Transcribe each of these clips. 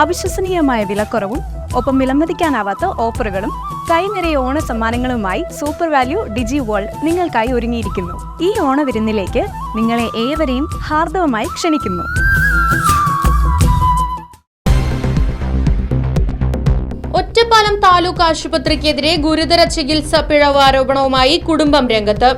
അവിശ്വസനീയമായ വിലക്കുറവും ഒപ്പം വിലമതിക്കാനാവാത്ത ഓഫറുകളും കൈനിറയ ഓണ സമ്മാനങ്ങളുമായി സൂപ്പർ വാല്യൂ ഡിജി വേൾഡ് നിങ്ങൾക്കായി ഒരുങ്ങിയിരിക്കുന്നു. ഈ ഓണവിരുന്നിലേക്ക് നിങ്ങളെ ഏവരെയും ഹാർദവമായി ക്ഷണിക്കുന്നു. ഒറ്റപ്പാലം താലൂക്ക് ആശുപത്രിക്കെതിരെ ഗുരുതര ചികിത്സ പിഴവ് ആരോപണവുമായി കുടുംബം രംഗത്ത്.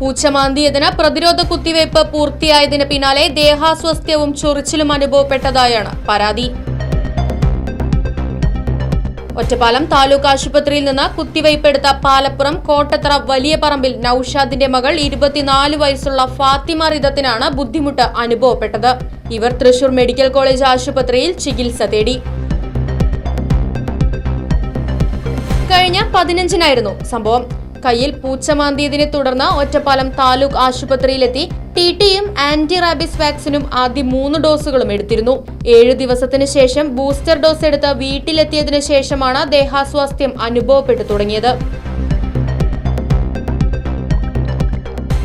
പൂച്ചമാന്തിയതിന് പ്രതിരോധ കുത്തിവയ്പ് പൂർത്തിയായതിന് പിന്നാലെ ദേഹാസ്വാസ്ഥ്യവും ചൊറിച്ചിലും അനുഭവപ്പെട്ടതായാണ് പരാതി. ഒറ്റപ്പാലം താലൂക്ക് ആശുപത്രിയിൽ നിന്ന് കുത്തിവയ്പ്പെടുത്ത പാലപ്പുറം കോട്ടത്തറ വലിയ പറമ്പിൽ നൌഷാദിന്റെ മകൾ ഇരുപത്തിനാല് വയസ്സുള്ള ഫാത്തിമ റിദത്തിനാണ് ബുദ്ധിമുട്ട് അനുഭവപ്പെട്ടത്. ഇവർ തൃശൂർ മെഡിക്കൽ കോളേജ് ആശുപത്രിയിൽ ചികിത്സ തേടി. കഴിഞ്ഞ പതിനഞ്ചിനായിരുന്നു സംഭവം. കയ്യിൽ പൂച്ചമാന്തിയതിനെ തുടർന്ന് ഒറ്റപ്പാലം താലൂക്ക് ആശുപത്രിയിലെത്തി ടി ടിയും ആന്റി റാബിസ് വാക്സിനും ആദ്യം മൂന്ന് ഡോസുകളും എടുത്തിരുന്നു. ഏഴ് ദിവസത്തിന് ശേഷം ബൂസ്റ്റർ ഡോസ് എടുത്ത് വീട്ടിലെത്തിയതിനു ശേഷമാണ് ദേഹാസ്വാസ്ഥ്യം അനുഭവപ്പെട്ടു തുടങ്ങിയത്.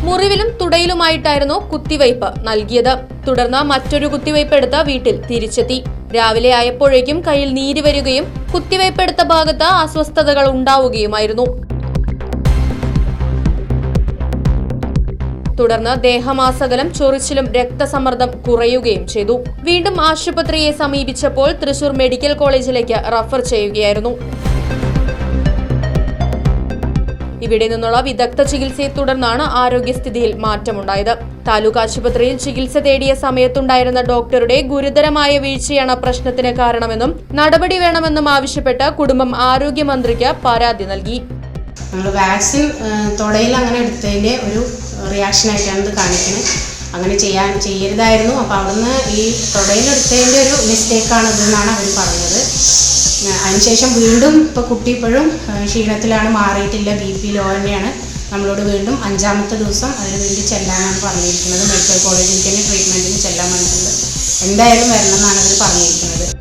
മുറിവിലും തുടയിലുമായിട്ടായിരുന്നു കുത്തിവയ്പ് നൽകിയത്. തുടർന്ന് മറ്റൊരു കുത്തിവയ്പ് എടുത്ത് വീട്ടിൽ തിരിച്ചെത്തി. രാവിലെ ആയപ്പോഴേക്കും കയ്യിൽ നീര് വരികയും കുത്തിവയ്പ് എടുത്ത ഭാഗത്ത് അസ്വസ്ഥതകൾ ഉണ്ടാവുകയുമായിരുന്നു. തുടർന്ന് ദേഹമാസകലം ചൊറിച്ചിലും രക്തസമ്മർദ്ദം കുറയുകയും ചെയ്തു. വീണ്ടും ആശുപത്രിയെ സമീപിച്ചപ്പോൾ തൃശൂർ മെഡിക്കൽ കോളേജിലേക്ക് റഫർ ചെയ്യുകയായിരുന്നു. ഇവിടെ നിന്നുള്ള വിദഗ്ധ ചികിത്സയെ തുടർന്നാണ് ആരോഗ്യസ്ഥിതിയിൽ മാറ്റമുണ്ടായത്. താലൂക്ക് ആശുപത്രിയിൽ ചികിത്സ തേടിയ സമയത്തുണ്ടായിരുന്ന ഡോക്ടറുടെ ഗുരുതരമായ വീഴ്ചയാണ് പ്രശ്നത്തിന് കാരണമെന്നും നടപടി വേണമെന്നും ആവശ്യപ്പെട്ട് കുടുംബം ആരോഗ്യമന്ത്രിക്ക് പരാതി നൽകി. നമ്മൾ വാക്സിൻ തുടയിൽ അങ്ങനെ എടുത്തതിന്റെ ഒരു റിയാക്ഷനായിട്ടാണ് ഇത് കാണിക്കുന്നത് അങ്ങനെ ചെയ്യാൻ ചെയ്യരുതായിരുന്നു. അപ്പോൾ അവിടുന്ന് ഈ തുടയിലെടുത്തതിന്റെ ഒരു മിസ്റ്റേക്കാണ് ഇതെന്നാണ് അവർ പറഞ്ഞത്. അതിനുശേഷം വീണ്ടും ഇപ്പോൾ കുട്ടി ഇപ്പോഴും ക്ഷീണത്തിലാണ് മാറിയിട്ടില്ല ബി പി ലോ തന്നെയാണ്. നമ്മളോട് വീണ്ടും അഞ്ചാമത്തെ ദിവസം അതിന് വേണ്ടി ചെല്ലാനാണ് പറഞ്ഞിരിക്കുന്നത്. മെഡിക്കൽ കോളേജിൽ തന്നെ ട്രീറ്റ്മെന്റിന് ചെല്ലാൻ പറഞ്ഞിട്ടുണ്ട്. എന്തായാലും വരണം എന്നാണ് അവർ പറഞ്ഞിരിക്കുന്നത്.